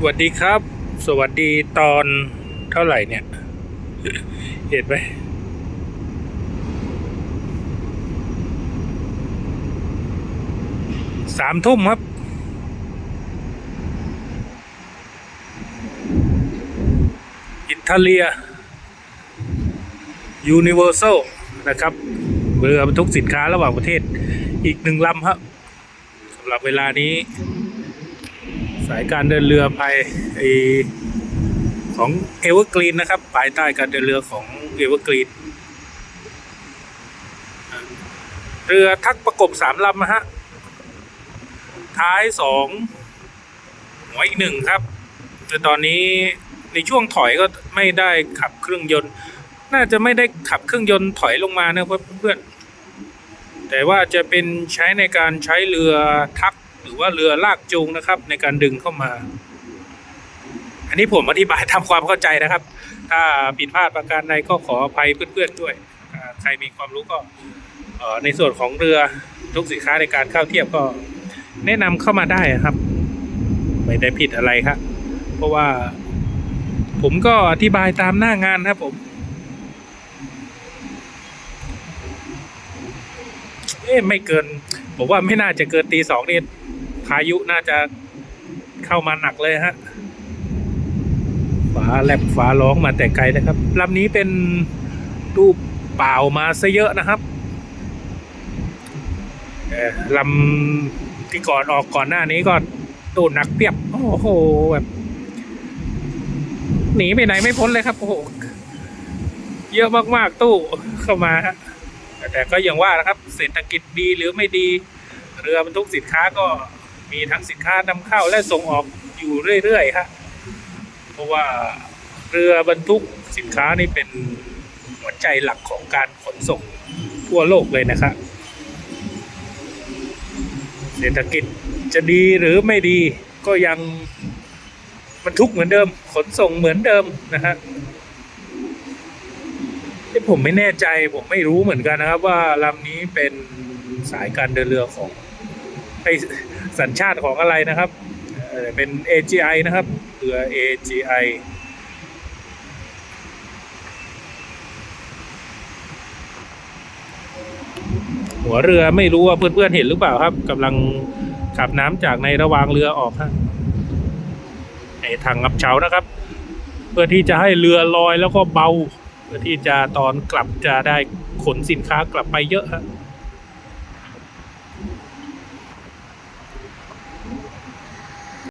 สวัสดีครับ สวัสดีตอนเท่าไหร่เนี่ย เห็นไหมสามทุ่มครับ อิตาเลีย ยูนิเวอร์แซลนะครับเรือบรรทุกสินค้าระหว่างประเทศอีกหนึ่งลำครับสำหรับเวลานี้ สายการเดินเรือภายไอของเอเวอร์กรีนนะครับภายใต้การเดินเรือของเอเวอร์กรีนเรือทักประกบสามลำนะฮะ ท้ายสองหัวอีกหนึ่งครับ แต่ตอนนี้ในช่วงถอยก็ไม่ได้ขับเครื่องยนต์ น่าจะไม่ได้ขับเครื่องยนต์ถอยลงมานะเพื่อน แต่ว่าจะเป็นใช้ในการใช้เรือทัก รือว่าเรือลากจูงนะครับ ในการดึงเข้ามา อันนี้ผมอธิบายทำความเข้าใจนะครับ ถ้าผิดพลาดประการใดก็ขออภัยเพื่อนๆด้วย ใครมีความรู้ก็ในส่วนของเรือทุกสินค้าในการเข้าเทียบก็แนะนำเข้ามาได้ครับ ไม่ได้ผิดอะไรครับ เพราะว่า ผมก็อธิบายตามหน้างานครับผมเอ๊ะไม่เกิน ผมว่าไม่น่าจะเกินตีสองนี่ พายุน่าจะเข้ามาหนักเลยฮะฟ้าแลบฟ้าร้องมาแต่ไกลนะครับลำนี้เป็นรูปเปล่ามาซะเยอะนะครับลำที่ก่อนออกก่อนหน้านี้ก็ตูนหนักเปียบ โอ้โหแบบหนีไปไหนไม่พ้นเลยครับ โอ้โห เยอะมากๆตู้เข้ามาแต่ก็อย่างว่านะครับ เศรษฐกิจดีหรือไม่ดี เรือบรรทุกสินค้าก็ มีทั้งสินค้านำเข้าและส่งออกอยู่เรื่อยๆฮะเพราะว่าเรือบรรทุกสินค้านี่เป็นหัวใจหลักของการขนส่งทั่วโลกเลยนะครับเศรษฐกิจจะดีหรือไม่ดีก็ยังบรรทุกเหมือนเดิม ขนส่งเหมือนเดิมนะฮะที่ผมไม่แน่ใจผมไม่รู้เหมือนกันนะครับ ว่าลำนี้เป็นสายการเดินเรือของ ไอสัญชาติของอะไรนะครับเอ่อเป็น AGI นะครับเรือ AGI หัวเรือไม่รู้ว่าเพื่อนๆเห็นหรือเปล่าครับกำลังขับน้ำจากในระหวางเรือออกฮะในทางงับเฉานะครับ เพื่อที่จะให้เรือลอยแล้วก็เบา เพื่อที่จะตอนกลับจะได้ขนสินค้ากลับไปเยอะฮะ